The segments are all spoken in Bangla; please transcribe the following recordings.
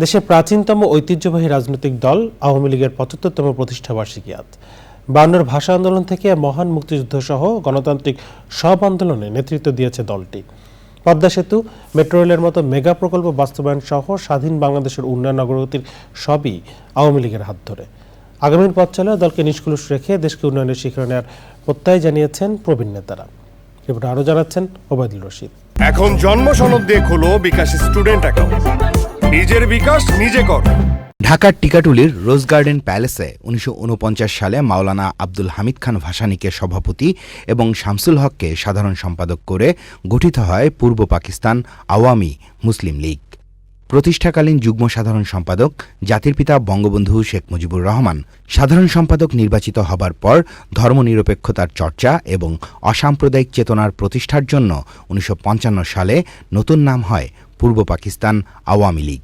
দেশের প্রাচীনতম ঐতিহ্যবাহী রাজনৈতিক দল আওয়ামী লীগের পঁচাত্তরতম প্রতিষ্ঠাবার্ষিকী আজ। বায়ান্নর ভাষা আন্দোলন থেকে মহান মুক্তিযুদ্ধ সহ গণতান্ত্রিক সব আন্দোলনে নেতৃত্ব দিয়েছে দলটি। পদ্মা সেতু, মেট্রো রেলের মতো মেগা প্রকল্প বাস্তবায়ন সহ স্বাধীন বাংলাদেশের উন্নয়ন অগ্রগতির সবই আওয়ামী লীগের হাত ধরে। আগামীর পথ চলে দলকে নিষ্কুলুষ রেখে দেশকে উন্নয়নের শিখরে নেওয়ার প্রত্যয় জানিয়েছেন প্রবীণ নেতারা। রিপোর্টে আরও জানাচ্ছেন ওবায়দুল রশিদ। এখন জন্ম সনদ দিয়ে খোলো বিকাশ স্টুডেন্ট অ্যাকাউন্ট। নিজের বিকাশ নিজে কর। ঢাকার টিকাটুলির রোজ গার্ডেন প্যালেসে উনিশশো ঊনপঞ্চাশ সালে মাওলানা আব্দুল হামিদ খান ভাসানীকে সভাপতি এবং শামসুল হককে সাধারণ সম্পাদক করে গঠিত হয় পূর্ব পাকিস্তান আওয়ামী মুসলিম লীগ। প্রতিষ্ঠাকালীন যুগ্ম সাধারণ সম্পাদক জাতির পিতা বঙ্গবন্ধু শেখ মুজিবুর রহমান। সাধারণ সম্পাদক নির্বাচিত হবার পর ধর্মনিরপেক্ষতার চর্চা এবং অসাম্প্রদায়িক চেতনার প্রতিষ্ঠার জন্য উনিশশো পঞ্চান্ন সালে নতুন নাম হয় পূর্ব পাকিস্তান আওয়ামী লীগ।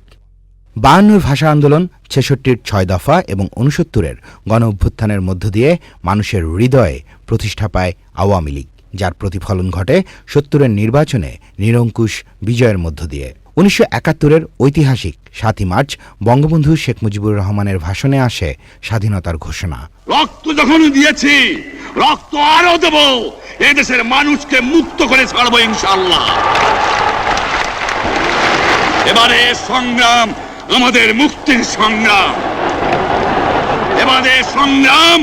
বায়ান্নর ভাষা আন্দোলন ছেষট্টির ছয় দফা এবং উনসত্তরের গণ অভ্যুত্থানের মধ্য দিয়ে মানুষের হৃদয়ে প্রতিষ্ঠা পায় আওয়ামী লীগ, যার প্রতিফলন ঘটে সত্তরের নির্বাচনে নিরঙ্কুশ বিজয়ের মধ্য দিয়ে। উনিশশো একাত্তরের ঐতিহাসিক সাতই মার্চ বঙ্গবন্ধু শেখ মুজিবুর রহমানের ভাষণে আসে স্বাধীনতার ঘোষণা। রক্ত যখন দিয়েছি রক্ত আরও দেব এদেশের মানুষকে মুক্ত করে ছাড়বো ইনশাল্লাহ এবারে সংগ্রাম আমাদের মুক্তির সংগ্রাম। এবারে সংগ্রাম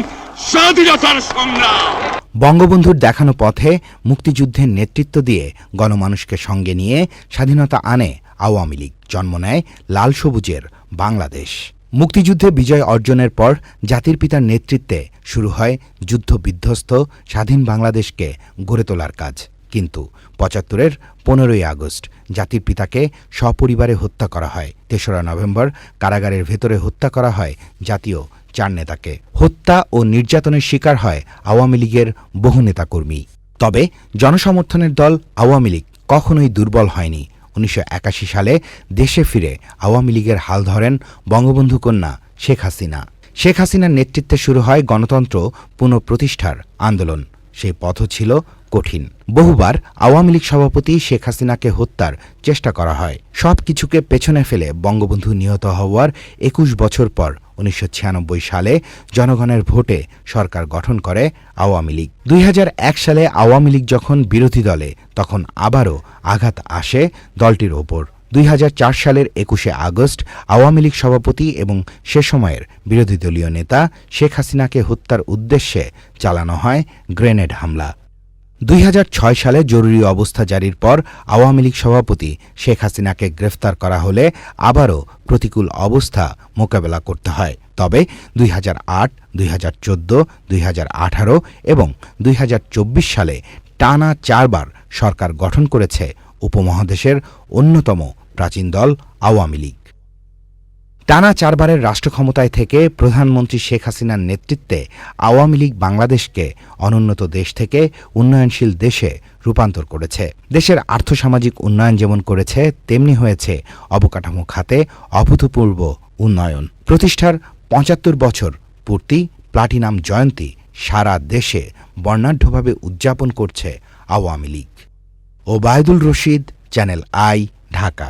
স্বাধীনতার সংগ্রাম। বঙ্গবন্ধুর দেখানো পথে মুক্তিযুদ্ধের নেতৃত্ব দিয়ে গণমানুষকে সঙ্গে নিয়ে স্বাধীনতা আনে আওয়ামী লীগ জন্ম নেয় লাল সবুজের বাংলাদেশ। মুক্তিযুদ্ধে বিজয় অর্জনের পর জাতির পিতার নেতৃত্বে শুরু হয় যুদ্ধ বিধ্বস্ত স্বাধীন বাংলাদেশকে গড়ে তোলার কাজ। কিন্তু পঁচাত্তরের পনেরোই আগস্ট জাতির পিতাকে সপরিবারে হত্যা করা হয়। তেসরা নভেম্বর কারাগারের ভেতরে হত্যা করা হয় জাতীয় চার নেতাকে। হত্যা ও নির্যাতনের শিকার হয় আওয়ামী লীগের বহু নেতাকর্মী। তবে জনসমর্থনের দল আওয়ামী লীগ কখনোই দুর্বল হয়নি। উনিশশো একাশি সালে দেশে ফিরে আওয়ামী লীগের হাল ধরেন বঙ্গবন্ধু কন্যা শেখ হাসিনা। শেখ হাসিনার নেতৃত্বে শুরু হয় গণতন্ত্র পুনঃপ্রতিষ্ঠার আন্দোলন। সেই পথ ছিল কঠিন। বহুবার আওয়ামী লীগ সভাপতি শেখ হাসিনাকে হত্যার চেষ্টা করা হয়। সব কিছুকে পেছনে ফেলে বঙ্গবন্ধু নিহত হওয়ার একুশ বছর পর উনিশশো ছিয়ানব্বই সালে জনগণের ভোটে সরকার গঠন করে আওয়ামী লীগ। দুই হাজার এক সালে আওয়ামী লীগ যখন বিরোধী দলে, তখন আবারও আঘাত আসে দলটির ওপর। দুই হাজার চার সালের একুশে আগস্ট আওয়ামী লীগ সভাপতি এবং সে সময়ের বিরোধী দলীয় নেতা শেখ হাসিনাকে হত্যার উদ্দেশ্যে চালানো হয় গ্রেনেড হামলা। দুই হাজার ছয় সালে জরুরি অবস্থা জারির পর আওয়ামী লীগ সভাপতি শেখ হাসিনাকে গ্রেফতার করা হলে আবারও প্রতিকূল অবস্থা মোকাবেলা করতে হয়। তবে দুই হাজার আট, দুই হাজার চোদ্দ, দুই হাজার আঠারো এবং দুই হাজার চব্বিশ সালে টানা চারবার সরকার গঠন করেছে উপমহাদেশের অন্যতম প্রাচীন দল আওয়ামী লীগ। টানা চারবারের রাষ্ট্র ক্ষমতায় থেকে প্রধানমন্ত্রী শেখ হাসিনার নেতৃত্বে আওয়ামী লীগ বাংলাদেশকে অনুন্নত দেশ থেকে উন্নয়নশীল দেশে রূপান্তর করেছে। দেশের আর্থসামাজিক উন্নয়ন যেমন করেছে, তেমনি হয়েছে অবকাঠামো খাতে অভূতপূর্ব উন্নয়ন। প্রতিষ্ঠার পঁচাত্তর বছর পূর্তি, প্লাটিনাম জয়ন্তী সারা দেশে বর্ণাঢ্যভাবে উদযাপন করছে Awami League. Obaidul Rashid, channel I, Dhaka.